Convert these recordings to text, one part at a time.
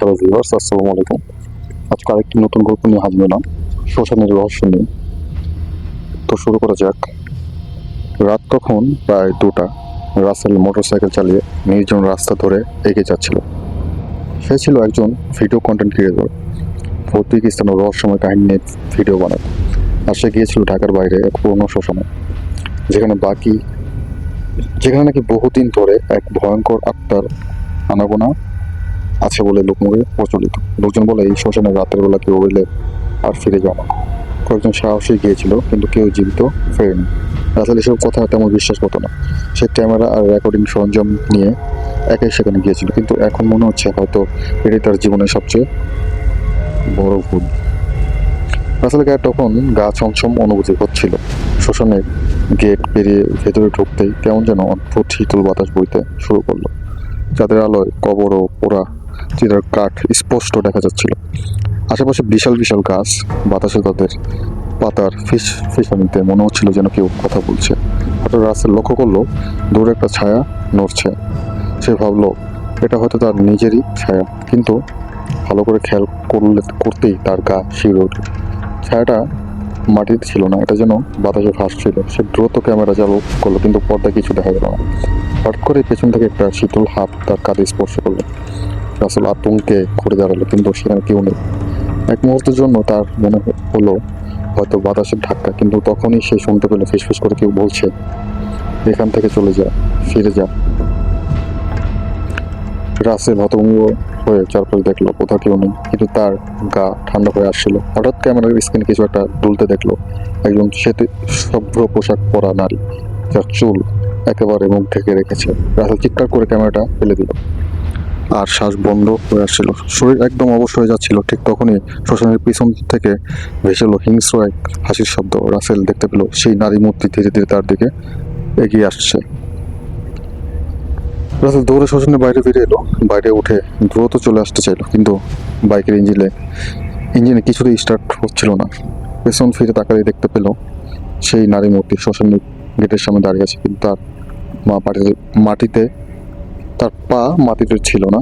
Hello viewers, আসসালামু আলাইকুম। আজকে আরেকটি নতুন গল্প নিয়ে হাজির হলাম। শ্মশানের রহস্য নিয়ে। তো শুরু করা যাক। রাত তখন প্রায় দুটা। রাসেল মোটরসাইকেল চালিয়ে নির্জন রাস্তা ধরে এগিয়ে যাচ্ছিল। সে ছিল একজন ভিডিও কন্টেন্ট ক্রিয়েটর প্রত্যেক স্থানে রহস্যময় কাহিনী নিয়ে ভিডিও বানায়। আর সে গিয়েছিল ঢাকার বাইরে এক পুরনো শ্মশানে যেখানে বাকি যেখানে নাকি বহুদিন ধরে এক ভয়ঙ্কর আত্মার আনাগোনা আছে বলে লোকমুখে প্রচলিত। লোকজন বলে, এই শ্মশানে রাতের বেলা কেউ এলে আর ফিরে যাওয়া কয়েকজন সাহসী গিয়েছিল, কিন্তু কেউ জীবিত ফেরেনি। আসলে এসব কথা তেমন বিশ্বাস করতো না। সে ক্যামেরা আর রেকর্ডিং সরঞ্জাম নিয়ে একাই সেখানে গিয়েছিল, কিন্তু এখন মনে হচ্ছে হয়তো এটাই তার জীবনের সবচেয়ে বড় ভুল। আসলে গায়ে তখন গা ছমছম অনুভূতি হচ্ছিল। শ্মশানের গেট পেরিয়ে ভেতরে ঢুকতেই কেমন যেন অদ্ভুত শীতল বাতাস বইতে শুরু করল। যাদের আলোয় কবর ও পোড়া চিতার কাঠ স্পষ্ট দেখা যাচ্ছিল। আশেপাশে বিশাল বিশাল গাছ, বাতাসে তাদের পাতার ফিস, ফিসানিতে মনে হচ্ছিল যেন কেউ কথা বলছে। হঠাৎ রাস্তায় লক্ষ্য করল, দূরে একটা ছায়া নড়ছে। সে ভাবলো, এটা হয়তো তার নিজেরই ছায়া। কিন্তু ভালো করে খেয়াল করলে, করতেই তার গা শিউরে উঠল। ছায়াটা মাটিতে ছিল না, এটা যেন বাতাসে ভাসছিল। সে দ্রুত ক্যামেরা চালু করল, কিন্তু পর্দায় কিছু দেখা গেল না। হঠাৎ করে পেছন থেকে একটা শীতল হাত তার কাঁধে স্পর্শ করল। রাসেল আতঙ্কে ঘুরে দাঁড়াল, কিন্তু সেখানে কেউ নেই। এক মুহূর্তের জন্য তার মনে হলো, হয়তো বাতাসের ধাক্কা, কিন্তু তখনই সে শুনতে পেল, ফিসফিস করে কেউ বলছে, এখান থেকে চলে যা, ফিরে যা। রাসেল হতভম্ব হয়ে চারপাশে দেখল, কোথাও কেউ নেই, কিন্তু তার গা ঠান্ডা হয়ে আসছিল। হঠাৎ ক্যামেরার স্ক্রিনে কিছু একটা দুলতে দেখল, একজন শ্বেত সভ্র পোশাক পরা নারী, যার চুল একেবারে মুখ ঢেকে রেখেছে। রাসেল চিৎকার করে ক্যামেরাটা ফেলে দিল। আর শ্বাস বন্ধ হয়ে আসছিল। শরীর একদম অবশ হয়ে যাচ্ছিল। ঠিক তখনই শ্মশানের পিছন থেকে ভেসে এলো হিংস্র এক হাসির শব্দ রাসেল দেখতে পেল। সেই নারী মূর্তি ধীরে ধীরে তার দিকে এগিয়ে আসছে। রাসেল দৌড়ে শ্মশানের বাইরে বেরিয়ে এলো। বাইরে উঠে দ্রুত চলে আসতে চাইলো। কিন্তু বাইকের ইঞ্জিনে ইঞ্জিনে কিছুতেই স্টার্ট হচ্ছিল না। পেছন ফিরে তাকালে দেখতে পেল সেই নারী মূর্তি শ্মশানের গেটের সামনে দাঁড়িয়ে আছে। কিন্তু তার মা মাটিতে মাটিতে তার পা মাটিতে ছিল না।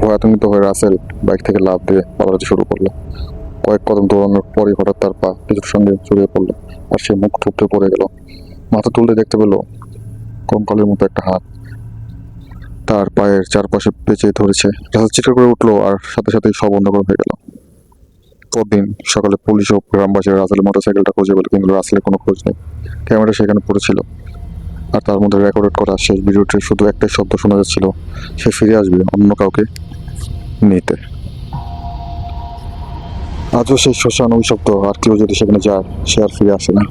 ভয়াতঙ্কিত হয়ে রাসেল বাইক থেকে লাফ দিয়ে পালাতে শুরু করল। কয়েক কদম দৌড়ানোর পরে হঠাৎ তার পা কিছুর সঙ্গে জড়িয়ে পড়ল আর সে মুখ ঠুকতে পড়ে গেল। মাথা তুলতে দেখতে পেল কঙ্কালের মতো একটা হাত। তার পায়ের চারপাশে পেঁচে ধরেছে। রাসেল চিৎকার করে উঠল আর সাথে সাথেই সব অন্ধকার হয়ে গেল। পরদিন সকালে পুলিশ ও গ্রামবাসীরা রাসেলের মোটরসাইকেলটা খুঁজে পেল, কিন্তু রাসেলের কোনো খোঁজ নেই। ক্যামেরা সেখানে পড়েছিল। আর তার মধ্যে রেকর্ড করা শেষ ভিডিওটির শুধু একটাই শব্দ শোনা যাচ্ছিল, সে ফিরে আসবে অন্য কাউকে নিতে। আজও সেই শ্মশান শব্দ আর কেউ যদি সেখানে যায়, সে আর ফিরে আসে না।